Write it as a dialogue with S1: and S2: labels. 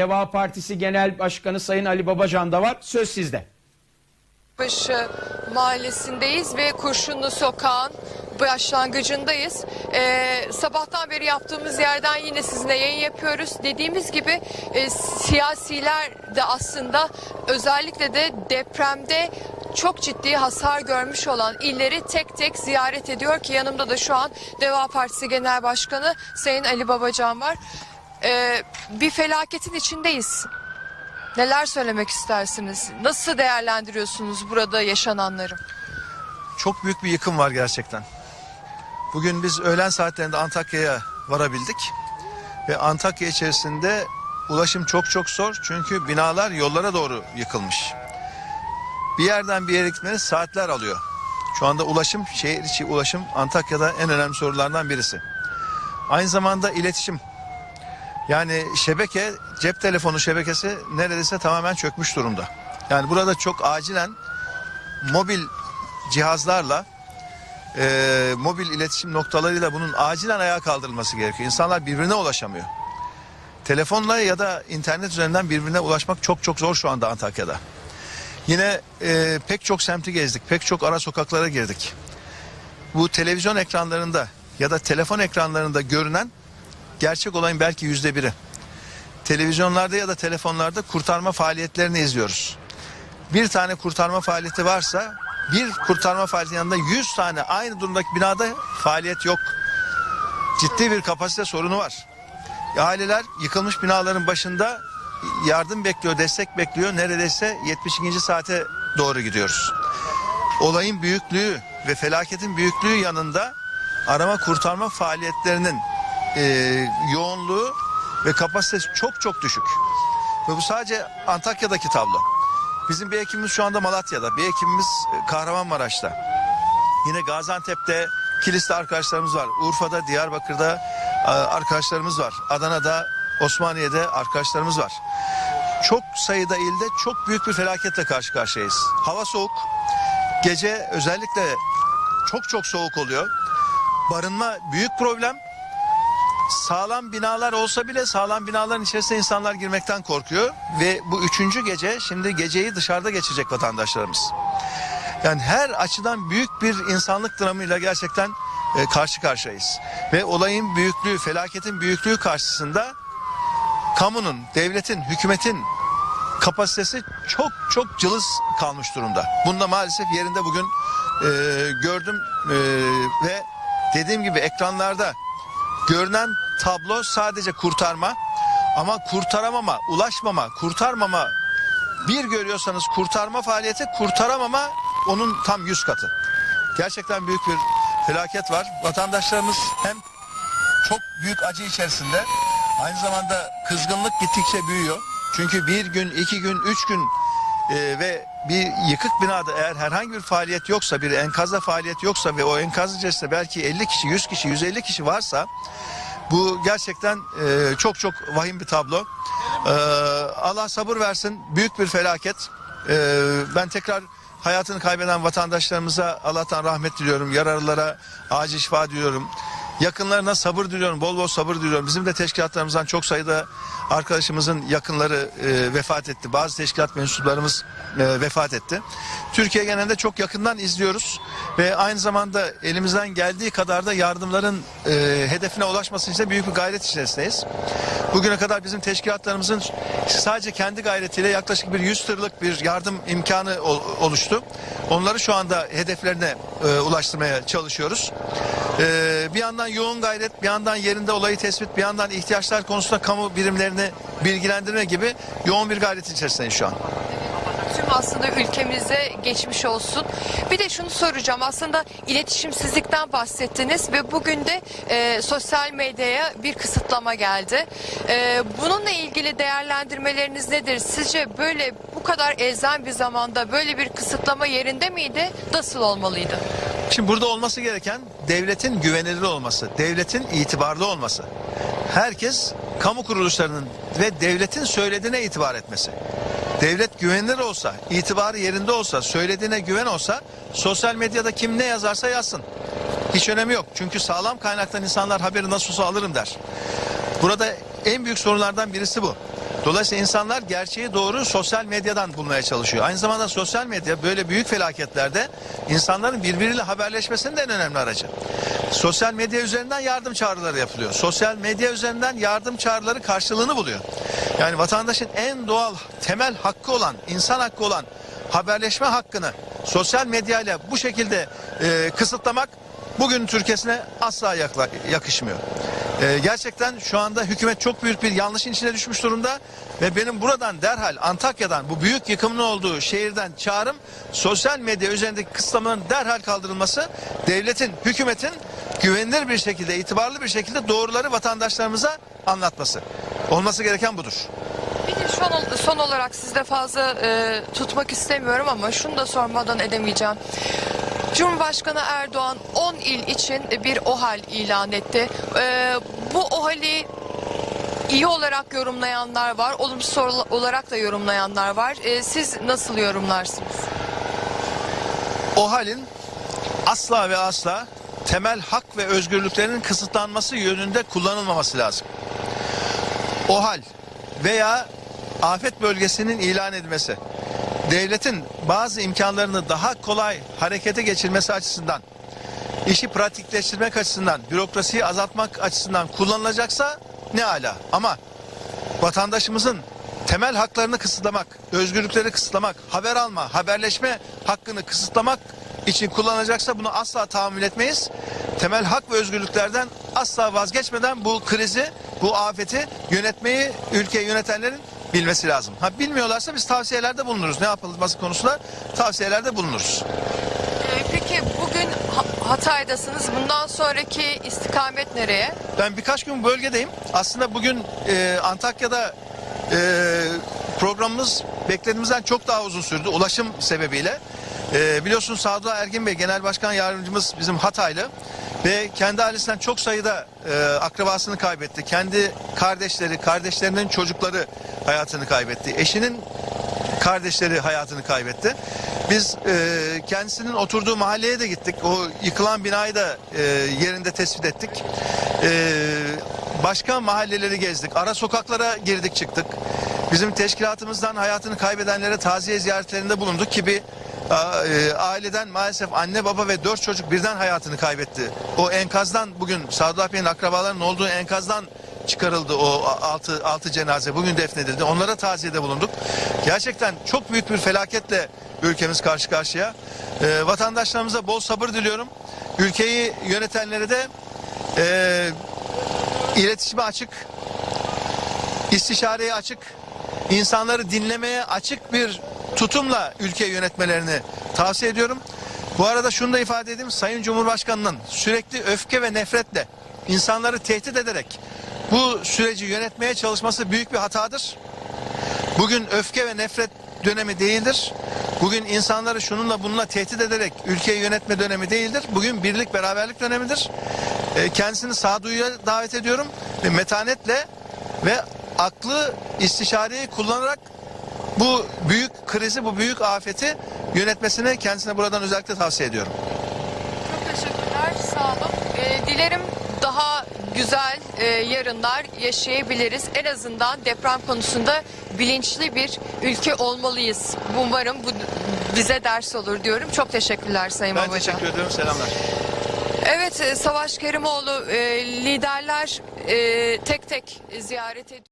S1: Deva Partisi Genel Başkanı Sayın Ali Babacan da var. Söz sizde.
S2: Başı mahallesindeyiz ve Kurşunlu Sokağın başlangıcındayız. Ee, sabahtan beri yaptığımız yerden yine sizinle yayın yapıyoruz. Dediğimiz gibi e, siyasiler de aslında özellikle de depremde çok ciddi hasar görmüş olan illeri tek tek ziyaret ediyor ki yanımda da şu an Deva Partisi Genel Başkanı Sayın Ali Babacan var. Ee, bir felaketin içindeyiz. Neler söylemek istersiniz? Nasıl değerlendiriyorsunuz burada yaşananları?
S3: Çok büyük bir yıkım var gerçekten. Bugün biz öğlen saatlerinde Antakya'ya varabildik. Ve Antakya içerisinde ulaşım çok çok zor. Çünkü binalar yollara doğru yıkılmış. Bir yerden bir yere gitmeniz saatler alıyor. Şu anda ulaşım, şehir içi ulaşım Antakya'da en önemli sorulardan birisi. Aynı zamanda iletişim. Yani şebeke, cep telefonu şebekesi neredeyse tamamen çökmüş durumda. Yani burada çok acilen mobil cihazlarla e, mobil iletişim noktalarıyla bunun acilen ayağa kaldırılması gerekiyor. İnsanlar birbirine ulaşamıyor. Telefonla ya da internet üzerinden birbirine ulaşmak çok çok zor şu anda Antakya'da. Yine e, pek çok semti gezdik, pek çok ara sokaklara girdik. Bu televizyon ekranlarında ya da telefon ekranlarında görünen gerçek olayın belki yüzde biri. Televizyonlarda ya da telefonlarda kurtarma faaliyetlerini izliyoruz bir tane kurtarma faaliyeti varsa bir kurtarma faaliyeti yanında 100 tane aynı durumdaki binada faaliyet yok. Ciddi bir kapasite sorunu var. Aileler yıkılmış binaların başında yardım bekliyor, destek bekliyor. Neredeyse 72. saate doğru gidiyoruz. Olayın büyüklüğü ve felaketin büyüklüğü yanında arama kurtarma faaliyetlerinin e, yoğunluğu ve kapasitesi çok çok düşük. Ve bu sadece Antakya'daki tablo. Bizim bir ekibimiz şu anda Malatya'da, bir ekibimiz e, Kahramanmaraş'ta. Yine Gaziantep'te Kilis'te arkadaşlarımız var. Urfa'da, Diyarbakır'da e, arkadaşlarımız var. Adana'da, Osmaniye'de arkadaşlarımız var. Çok sayıda ilde çok büyük bir felaketle karşı karşıyayız. Hava soğuk. Gece özellikle çok çok soğuk oluyor. Barınma büyük problem. Sağlam binalar olsa bile sağlam binaların içerisine insanlar girmekten korkuyor. Ve bu üçüncü gece şimdi geceyi dışarıda geçecek vatandaşlarımız. Yani her açıdan büyük bir insanlık dramıyla gerçekten e, karşı karşıyayız. Ve olayın büyüklüğü, felaketin büyüklüğü karşısında kamunun, devletin, hükümetin kapasitesi çok çok cılız kalmış durumda. Bunda maalesef yerinde bugün e, gördüm e, ve dediğim gibi ekranlarda görünen tablo sadece kurtarma ama kurtaramama, ulaşmama, kurtarmama bir görüyorsanız kurtarma faaliyeti kurtaramama onun tam yüz katı. Gerçekten büyük bir felaket var. Vatandaşlarımız hem çok büyük acı içerisinde aynı zamanda kızgınlık gittikçe büyüyor. Çünkü bir gün, iki gün, üç gün e, ve bir yıkık binada eğer herhangi bir faaliyet yoksa, bir enkazda faaliyet yoksa ve o enkaz içerisinde belki 50 kişi, 100 kişi, 150 kişi varsa bu gerçekten e, çok çok vahim bir tablo. E, Allah sabır versin. Büyük bir felaket. E, ben tekrar hayatını kaybeden vatandaşlarımıza Allah'tan rahmet diliyorum. Yaralılara acil şifa diliyorum. Yakınlarına sabır diliyorum. Bol bol sabır diliyorum. Bizim de teşkilatlarımızdan çok sayıda arkadaşımızın yakınları e, vefat etti. Bazı teşkilat mensuplarımız e, vefat etti. Türkiye genelinde çok yakından izliyoruz ve aynı zamanda elimizden geldiği kadar da yardımların e, hedefine ulaşması için de büyük bir gayret içerisindeyiz. Bugüne kadar bizim teşkilatlarımızın sadece kendi gayretiyle yaklaşık bir 100 tırlık bir yardım imkanı ol- oluştu. Onları şu anda hedeflerine e, ulaştırmaya çalışıyoruz. E, bir yandan yoğun gayret, bir yandan yerinde olayı tespit, bir yandan ihtiyaçlar konusunda kamu birimlerini bilgilendirme gibi yoğun bir gayret içerisindeyiz şu an.
S2: Tüm aslında ülkemize geçmiş olsun. Bir de şunu soracağım. Aslında iletişimsizlikten bahsettiniz ve bugün de e, sosyal medyaya bir kısıtlama geldi. E, bununla ilgili değerlendirmeleriniz nedir? Sizce böyle bu kadar elzem bir zamanda böyle bir kısıtlama yerinde miydi? Nasıl olmalıydı?
S3: Şimdi burada olması gereken devletin güvenilir olması, devletin itibarlı olması. Herkes kamu kuruluşlarının ve devletin söylediğine itibar etmesi. Devlet güvenilir olsa, itibarı yerinde olsa, söylediğine güven olsa sosyal medyada kim ne yazarsa yazsın. Hiç önemi yok. Çünkü sağlam kaynaktan insanlar haberi nasıl olsa alırım der. Burada en büyük sorunlardan birisi bu. Dolayısıyla insanlar gerçeği doğru sosyal medyadan bulmaya çalışıyor. Aynı zamanda sosyal medya böyle büyük felaketlerde insanların birbiriyle haberleşmesinin de en önemli aracı. Sosyal medya üzerinden yardım çağrıları yapılıyor. Sosyal medya üzerinden yardım çağrıları karşılığını buluyor. Yani vatandaşın en doğal temel hakkı olan, insan hakkı olan haberleşme hakkını sosyal medyayla bu şekilde e, kısıtlamak bugün Türkiye'sine asla yakla- yakışmıyor. E, gerçekten şu anda hükümet çok büyük bir yanlışın içine düşmüş durumda ve benim buradan derhal Antakya'dan bu büyük yıkımın olduğu şehirden çağrım sosyal medya üzerindeki kısıtlamanın derhal kaldırılması devletin, hükümetin güvenilir bir şekilde, itibarlı bir şekilde doğruları vatandaşlarımıza anlatması. Olması gereken budur.
S2: De son, son olarak sizde fazla e, tutmak istemiyorum ama şunu da sormadan edemeyeceğim. Cumhurbaşkanı Erdoğan 10 il için bir OHAL ilan etti. E, bu OHAL'i iyi olarak yorumlayanlar var, olumsuz olarak da yorumlayanlar var. E, siz nasıl yorumlarsınız?
S3: o halin asla ve asla temel hak ve özgürlüklerinin kısıtlanması yönünde kullanılmaması lazım. O hal veya afet bölgesinin ilan edilmesi devletin bazı imkanlarını daha kolay harekete geçirmesi açısından işi pratikleştirmek açısından bürokrasiyi azaltmak açısından kullanılacaksa ne ala ama vatandaşımızın temel haklarını kısıtlamak, özgürlükleri kısıtlamak, haber alma, haberleşme hakkını kısıtlamak için kullanılacaksa bunu asla tahammül etmeyiz. Temel hak ve özgürlüklerden asla vazgeçmeden bu krizi, bu afeti yönetmeyi ülke yönetenlerin bilmesi lazım. Ha bilmiyorlarsa biz tavsiyelerde bulunuruz. Ne yapılması konusunda tavsiyelerde bulunuruz.
S2: E, peki bugün Ha- Hatay'dasınız. Bundan sonraki istikamet nereye?
S3: Ben birkaç gün bölgedeyim. Aslında bugün e, Antakya'da e, programımız beklediğimizden çok daha uzun sürdü ulaşım sebebiyle. E, biliyorsunuz Sadullah Ergin Bey Genel Başkan Yardımcımız bizim Hataylı ve kendi ailesinden çok sayıda e, akrabasını kaybetti. Kendi kardeşleri, kardeşlerinin çocukları hayatını kaybetti. Eşinin kardeşleri hayatını kaybetti. Biz e, kendisinin oturduğu mahalleye de gittik. O yıkılan binayı da e, yerinde tespit ettik. E, başka mahalleleri gezdik. Ara sokaklara girdik çıktık. Bizim teşkilatımızdan hayatını kaybedenlere taziye ziyaretlerinde bulunduk ki bir e, aileden maalesef anne baba ve dört çocuk birden hayatını kaybetti. O enkazdan bugün Sadullah Bey'in akrabalarının olduğu enkazdan çıkarıldı o altı, altı cenaze bugün defnedildi. Onlara taziyede bulunduk. Gerçekten çok büyük bir felaketle ülkemiz karşı karşıya. Ee, vatandaşlarımıza bol sabır diliyorum. Ülkeyi yönetenlere de e, iletişime açık, istişareye açık, insanları dinlemeye açık bir tutumla ülke yönetmelerini tavsiye ediyorum. Bu arada şunu da ifade edeyim. Sayın Cumhurbaşkanı'nın sürekli öfke ve nefretle insanları tehdit ederek bu süreci yönetmeye çalışması büyük bir hatadır. Bugün öfke ve nefret dönemi değildir. Bugün insanları şununla bununla tehdit ederek ülkeyi yönetme dönemi değildir. Bugün birlik beraberlik dönemidir. E, kendisini sağduyuya davet ediyorum ve metanetle ve aklı istişareyi kullanarak bu büyük krizi, bu büyük afeti yönetmesini kendisine buradan özellikle tavsiye ediyorum.
S2: Çok teşekkürler, sağ olun. Ee, dilerim güzel e, yarınlar yaşayabiliriz. En azından deprem konusunda bilinçli bir ülke olmalıyız. Umarım bu bize ders olur diyorum. Çok teşekkürler Sayın
S3: Ben
S2: Babacan.
S3: teşekkür ediyorum. Selamlar.
S2: Evet, e, Savaş Kerimoğlu e, liderler e, tek tek ziyaret ediyor.